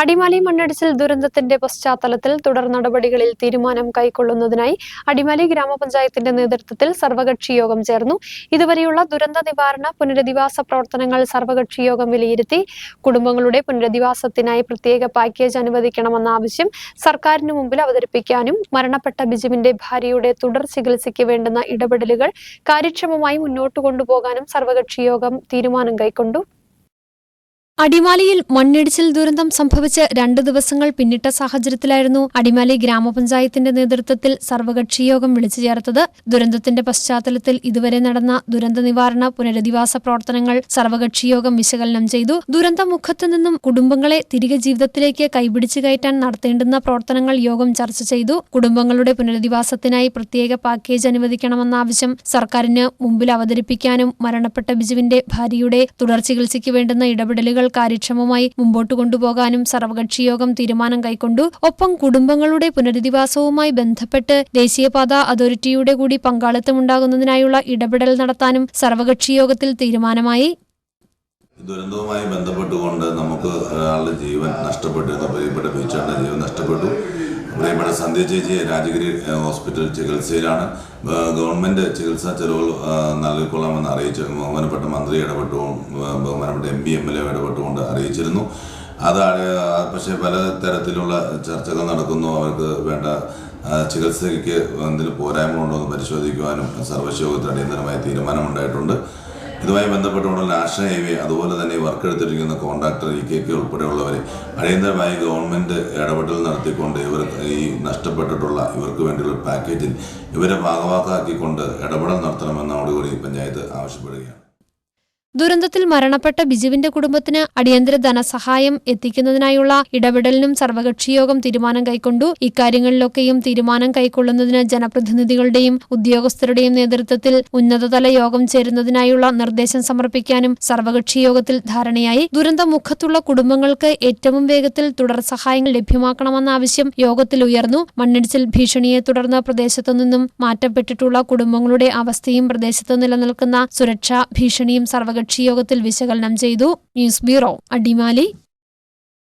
അടിമാലി മണ്ണിടിച്ചിൽ ദുരന്തത്തിന്റെ പശ്ചാത്തലത്തിൽ തുടർ നടപടികളിൽ തീരുമാനം കൈക്കൊള്ളുന്നതിനായി അടിമാലി ഗ്രാമപഞ്ചായത്തിന്റെ നേതൃത്വത്തിൽ സർവകക്ഷി യോഗം ചേർന്നു. ഇതുവരെയുള്ള ദുരന്ത നിവാരണ പുനരധിവാസ പ്രവർത്തനങ്ങൾ സർവകക്ഷി യോഗം വിലയിരുത്തി കുടുംബങ്ങളുടെ പുനരധിവാസത്തിനായി പ്രത്യേക പാക്കേജ് അനുവദിക്കണമെന്ന ആവശ്യം സർക്കാരിന് മുമ്പിൽ അവതരിപ്പിക്കാനും മരണപ്പെട്ട ബിജുവിന്റെ ഭാര്യയുടെ തുടർ ചികിത്സയ്ക്ക് വേണ്ടുന്ന ഇടപെടലുകൾ കാര്യക്ഷമമായി മുന്നോട്ട് കൊണ്ടുപോകാനും സർവകക്ഷി യോഗം തീരുമാനം കൈക്കൊണ്ടു. അടിമാലിയിൽ മണ്ണിടിച്ചിൽ ദുരന്തം സംഭവിച്ച് രണ്ട് ദിവസങ്ങൾ പിന്നിട്ട സാഹചര്യത്തിലായിരുന്നു അടിമാലി ഗ്രാമപഞ്ചായത്തിന്റെ നേതൃത്വത്തിൽ സർവകക്ഷിയോഗം വിളിച്ചു ചേർത്തത്. ദുരന്തത്തിന്റെ പശ്ചാത്തലത്തിൽ ഇതുവരെ നടന്ന ദുരന്ത നിവാരണ പുനരധിവാസ പ്രവർത്തനങ്ങൾ സർവകക്ഷിയോഗം വിശകലനം ചെയ്തു. ദുരന്തമുഖത്തു നിന്നും കുടുംബങ്ങളെ തിരികെ ജീവിതത്തിലേക്ക് കൈപിടിച്ചു കയറ്റാൻ നടത്തേണ്ടുന്ന പ്രവർത്തനങ്ങൾ യോഗം ചർച്ച ചെയ്തു. കുടുംബങ്ങളുടെ പുനരധിവാസത്തിനായി പ്രത്യേക പാക്കേജ് അനുവദിക്കണമെന്ന ആവശ്യം സർക്കാരിന് മുമ്പിൽ അവതരിപ്പിക്കാനും മരണപ്പെട്ട ബിജുവിന്റെ ഭാര്യയുടെ തുടർ ചികിത്സയ്ക്ക് വേണ്ടുന്ന ഇടപെടലുകൾ കാര്യക്ഷമമായി മുമ്പോട്ട് കൊണ്ടുപോകാനും സർവകക്ഷി യോഗം തീരുമാനം കൈക്കൊണ്ടു. ഒപ്പം കുടുംബങ്ങളുടെ പുനരധിവാസവുമായി ബന്ധപ്പെട്ട് ദേശീയപാത അതോറിറ്റിയുടെ കൂടി പങ്കാളിത്തമുണ്ടാകുന്നതിനായുള്ള ഇടപെടൽ നടത്താനും സർവകക്ഷി യോഗത്തിൽ തീരുമാനമായി. ദുരന്തവുമായി ബന്ധപ്പെട്ടുകൊണ്ട് നമുക്ക് ഒരാളുടെ ജീവൻ നഷ്ടപ്പെട്ടിരുന്നു പ്രിയപ്പെട്ട ബീച്ചറിന്റെ ജീവൻ നഷ്ടപ്പെട്ടു. പ്രിയപ്പെട്ട സന്ധ്യ ചേച്ചി രാജഗിരി ഹോസ്പിറ്റൽ ചികിത്സയിലാണ്. ഗവൺമെന്റ് ചികിത്സാ ചെലവുകൾ നൽകിക്കൊള്ളാമെന്ന് അറിയിച്ചു ബഹുമാനപ്പെട്ട മന്ത്രി ഇടപെട്ടു ബഹുമാനപ്പെട്ട M P M L A ഇടപെട്ടുകൊണ്ട് അറിയിച്ചിരുന്നു. അത് പക്ഷേ പല തരത്തിലുള്ള ചർച്ചകൾ നടക്കുന്നു. അവർക്ക് വേണ്ട ചികിത്സയ്ക്ക് എന്തെങ്കിലും പോരായ്മ ഉണ്ടോ എന്ന് പരിശോധിക്കുവാനും സർവശയോഗത്തിൽ അടിയന്തരമായ തീരുമാനമുണ്ടായിട്ടുണ്ട്. ഇതുമായി ബന്ധപ്പെട്ടുകൊണ്ടുള്ള നാഷണൽ ഹൈവേ അതുപോലെ തന്നെ വർക്ക് എടുത്തിരിക്കുന്ന കോൺട്രാക്ടർ ഇ കെ കെ ഉൾപ്പെടെയുള്ളവരെ അടിയന്തരമായി ഗവൺമെന്റ് ഇടപെടൽ നടത്തിക്കൊണ്ട് ഇവർ ഈ നഷ്ടപ്പെട്ടിട്ടുള്ള ഇവർക്ക് വേണ്ടിയുള്ള പാക്കേജിൽ ഇവരെ ഭാഗവാക്കാക്കിക്കൊണ്ട് ഇടപെടൽ നടത്തണമെന്നോടുകൂടി പഞ്ചായത്ത് ആവശ്യപ്പെടുകയാണ്. ദുരന്തത്തിൽ മരണപ്പെട്ട ബിജുവിന്റെ കുടുംബത്തിന് അടിയന്തര ധനസഹായം എത്തിക്കുന്നതിനായുള്ള ഇടപെടലിനും സർവകക്ഷിയോഗം തീരുമാനം കൈക്കൊണ്ടു. ഇക്കാര്യങ്ങളിലൊക്കെയും തീരുമാനം കൈക്കൊള്ളുന്നതിന് ജനപ്രതിനിധികളുടെയും ഉദ്യോഗസ്ഥരുടെയും നേതൃത്വത്തിൽ ഉന്നതതല യോഗം ചേരുന്നതിനായുള്ള നിർദ്ദേശം സമർപ്പിക്കാനും സർവകക്ഷിയോഗത്തിൽ ധാരണയായി ധാരണയായി. ദുരന്തമുഖത്തുള്ള കുടുംബങ്ങൾക്ക് ഏറ്റവും വേഗത്തിൽ തുടർ സഹായങ്ങൾ ലഭ്യമാക്കണമെന്ന ആവശ്യം യോഗത്തിൽ ഉയർന്നു. മണ്ണിടിച്ചിൽ ഭീഷണിയെ തുടർന്ന് പ്രദേശത്തു നിന്നും മാറ്റപ്പെട്ടിട്ടുള്ള കുടുംബങ്ങളുടെ അവസ്ഥയും പ്രദേശത്ത് നിലനിൽക്കുന്ന സുരക്ഷാ ഭീഷണിയും സർവകക്ഷി യോഗത്തിൽ വിശകലനം ചെയ്തു ന്യൂസ് ബ്യൂറോ അടിമാലി